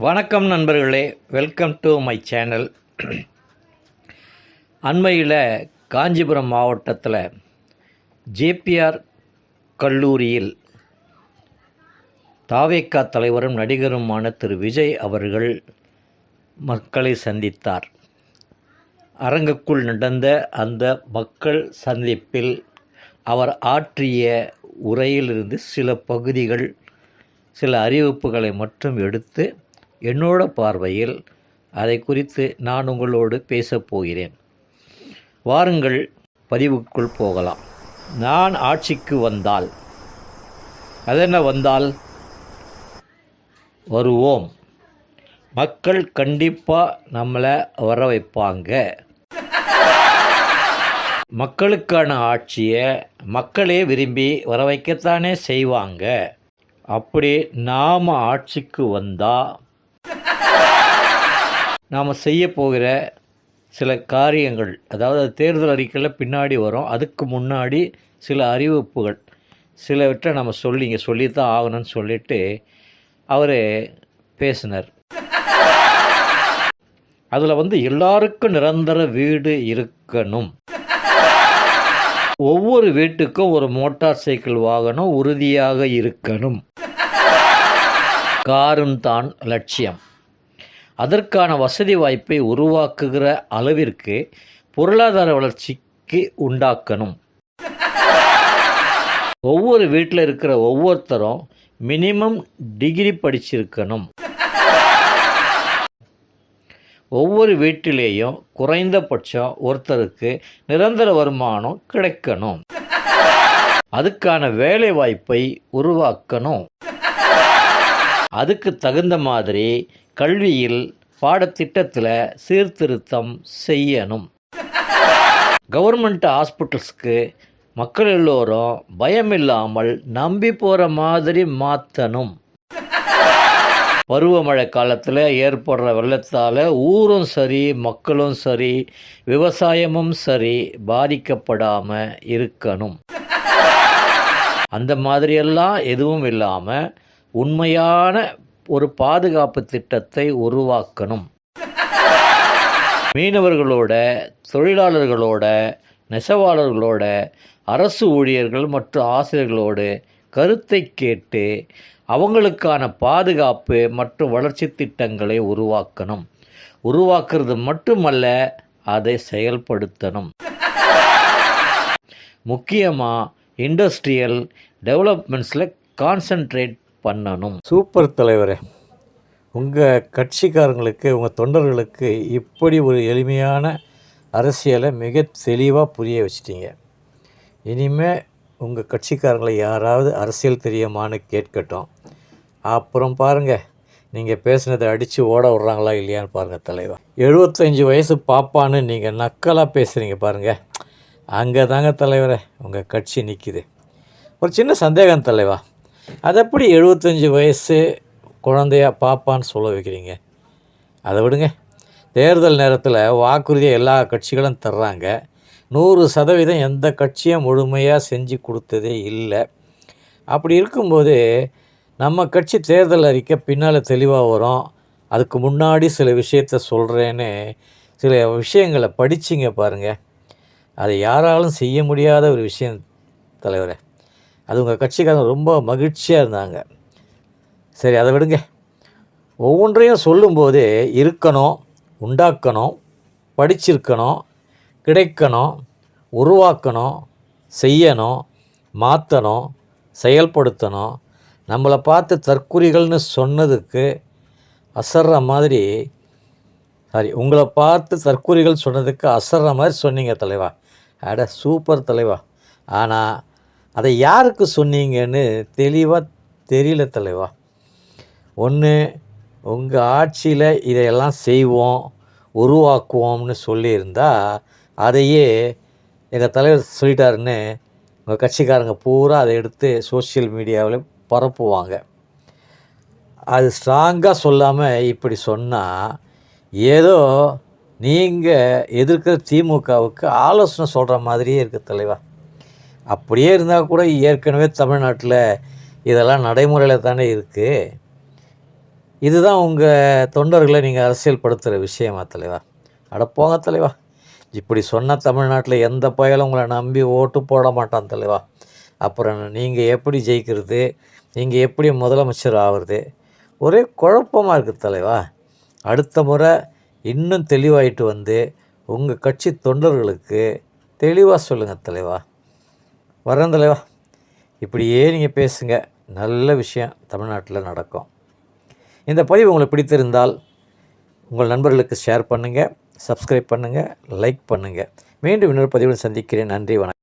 வணக்கம் நண்பர்களே welcome to my channel அண்மையில் காஞ்சிபுரம் மாவட்டத்தில் ஜேபிஆர் கல்லூரியில் தாவேக்கா தலைவரும் நடிகருமான திரு விஜய் அவர்கள் மக்களை சந்தித்தார். அரங்குக்குள் நடந்த அந்த மக்கள் சந்திப்பில் அவர் ஆற்றிய உரையிலிருந்து சில பகுதிகள் சில அறிவிப்புகளை மட்டும் எடுத்து என்னோட பார்வையில் அதை குறித்து நான் உங்களோடு பேசப் போகிறேன். வாருங்கள் பதிவுக்குள் போகலாம். நான் ஆட்சிக்கு வந்தால் அதென்ன வந்தால்? வருவோம். மக்கள் கண்டிப்பாக நம்மளை வர வைப்பாங்க. மக்களுக்கான ஆட்சியை மக்களே விரும்பி வர வைக்கத்தானே செய்வாங்க. அப்படி நாம் ஆட்சிக்கு வந்தால் நாம் செய்ய போகிற சில காரியங்கள் அதாவது தேர்தல் அறிக்கையில் பின்னாடி வரும். அதுக்கு முன்னாடி சில அறிவிப்புகள் சிலவற்றை நம்ம சொல்லி இங்கே சொல்லித்தான் ஆகணும்னு சொல்லிட்டு அவர் பேசினார். அதில் வந்து எல்லாருக்கும் நிரந்தர வீடு இருக்கணும். ஒவ்வொரு வீட்டுக்கும் ஒரு மோட்டார் சைக்கிள் வாகனம் உறுதியாக இருக்கணும். காரும் தான் லட்சியம். அதற்கான வசதி வாய்ப்பை உருவாக்குகிற அளவிற்கு பொருளாதார வளர்ச்சிக்கு உண்டாக்கணும். ஒவ்வொரு வீட்டில் இருக்கிற ஒவ்வொருத்தரும் மினிமம் டிகிரி படிச்சிருக்கணும். ஒவ்வொரு வீட்டிலேயும் குறைந்தபட்சம் ஒருத்தருக்கு நிரந்தர வருமானம் கிடைக்கணும். அதுக்கான வேலை வாய்ப்பை உருவாக்கணும். அதுக்கு தகுந்த மாதிரி கல்வியில் பாடத்திட்டத்தில் சீர்திருத்தம் செய்யணும். கவர்மெண்ட் ஹாஸ்பிட்டல்ஸ்க்கு மக்கள் எல்லோரும் பயம் இல்லாமல் நம்பி போகிற மாதிரி மாற்றணும் பருவமழை காலத்தில் ஏற்படுற வெள்ளத்தால் ஊரும் சரி மக்களும் சரி விவசாயமும் சரி பாதிக்கப்படாமல் இருக்கணும். அந்த மாதிரியெல்லாம் எதுவும் இல்லாமல் உண்மையான ஒரு பாதுகாப்பு திட்டத்தை உருவாக்கணும். மீனவர்களோட தொழிலாளர்களோட நெசவாளர்களோட அரசு ஊழியர்கள் மற்றும் ஆசிரியர்களோடு கருத்தை கேட்டு அவங்களுக்கான பாதுகாப்பு மற்றும் வளர்ச்சி திட்டங்களை உருவாக்கணும். உருவாக்குறது மட்டுமல்ல அதை செயல்படுத்தணும். முக்கியமாக இண்டஸ்ட்ரியல் டெவலப்மெண்ட்ஸில் கான்சன்ட்ரேட் பண்ணணும். சூப்பர் தலைவரே உங்கள் கட்சிக்காரங்களுக்கு உங்கள் தொண்டர்களுக்கு இப்படி ஒரு எளிமையான அரசியலை மிக தெளிவாக புரிய வச்சிட்டீங்க. இனிமே உங்கள் கட்சிக்காரங்களை யாராவது அரசியல் தெரியுமான்னு கேட்கட்டும். அப்புறம் பாருங்கள் நீங்கள் பேசுனதை அடித்து ஓட விட்றாங்களா இல்லையான்னு பாருங்கள் தலைவா. எழுபத்தஞ்சி வயசு பாப்பான்னு நீங்கள் நக்கலாக பேசுகிறீங்க பாருங்கள் அங்கே தாங்க தலைவரே உங்கள் கட்சி நிற்கிது ஒரு சின்ன சந்தேகம் தலைவா அது எப்படி எழுபத்தஞ்சி வயசு குழந்தையா பாப்பான்னு சொல்ல வைக்கிறீங்க? அதை விடுங்க. தேர்தல் நேரத்தில் வாக்குறுதியை எல்லா கட்சிகளும் தர்றாங்க. நூறு சதவீதம் எந்த கட்சியும் முழுமையாக செஞ்சு கொடுத்ததே இல்லை. அப்படி இருக்கும்போது நம்ம கட்சி தேர்தல் அறிக்கை பின்னால் தெளிவாக வரும். அதுக்கு முன்னாடி சில விஷயத்த சொல்கிறேன்னு சில விஷயங்களை படிச்சிங்க பாருங்கள் அதை யாராலும் செய்ய முடியாத ஒரு விஷயம் தலைவரே. அது உங்கள் கட்சிக்காரங்க ரொம்ப மகிழ்ச்சியாக இருந்தாங்க. சரி அதை விடுங்க. ஒவ்வொன்றையும் சொல்லும்போது இருக்கணும் உண்டாக்கணும் படிச்சிருக்கணும் கிடைக்கணும் உருவாக்கணும் செய்யணும் மாற்றணும் செயல்படுத்தணும். நம்மளை பார்த்து தற்குறிகள்னு சொன்னதுக்கு அசர்ற மாதிரி சாரி உங்களை பார்த்து தற்குறிகள் சொன்னதுக்கு அசர்ற மாதிரி சொன்னீங்க தலைவா. அட சூப்பர் தலைவா. ஆனால் அதை யாருக்கு சொன்னீங்கன்னு தெளிவாக தெரியல தலைவா. ஒன்று உங்கள் ஆட்சியில் இதையெல்லாம் செய்வோம் உருவாக்குவோம்னு சொல்லியிருந்தால் அதையே எங்கள் தலைவர் சொல்லிட்டாருன்னு உங்கள் கட்சிக்காரங்க பூரா அதை எடுத்து சோஷியல் மீடியாவில் பரப்புவாங்க. அது ஸ்ட்ராங்காக சொல்லாமல் இப்படி சொன்னால் ஏதோ நீங்கள் எதிர்க்கிற திமுகவுக்கு ஆலோசனை சொல்கிற மாதிரியே இருக்குது தலைவா. அப்படியே இருந்தால் கூட ஏற்கனவே தமிழ்நாட்டில் இதெல்லாம் நடைமுறையில் தானே இருக்குது இதுதான் உங்கள் தொண்டர்களை நீங்கள் அரசியல் படுத்துகிற விஷயமா தலைவா? அட போங்க தலைவா. இப்படி சொன்ன தமிழ்நாட்டில் எந்த பயலும் உங்களை நம்பி ஓட்டு போட மாட்டான் தலைவா. அப்புறம் நீங்கள் எப்படி ஜெயிக்கிறது? நீங்கள் எப்படி முதலமைச்சர் ஆகிறது? ஒரே குழப்பமாக இருக்குது தலைவா. அடுத்த முறை இன்னும் தெளிவாயிட்டு வந்து உங்கள் கட்சி தொண்டர்களுக்கு தெளிவாக சொல்லுங்கள் தலைவா. வரேன் தலைவா இப்படியே நீங்கள் பேசுங்க. நல்ல விஷயம் தமிழ்நாட்டில் நடக்கும். இந்த பதிவு உங்களுக்கு பிடித்திருந்தால் உங்கள் நண்பர்களுக்கு ஷேர் பண்ணுங்கள் சப்ஸ்கிரைப் பண்ணுங்கள் லைக் பண்ணுங்கள் மீண்டும் இன்னொரு பதிவுடன் சந்திக்கிறேன். நன்றி வணக்கம்.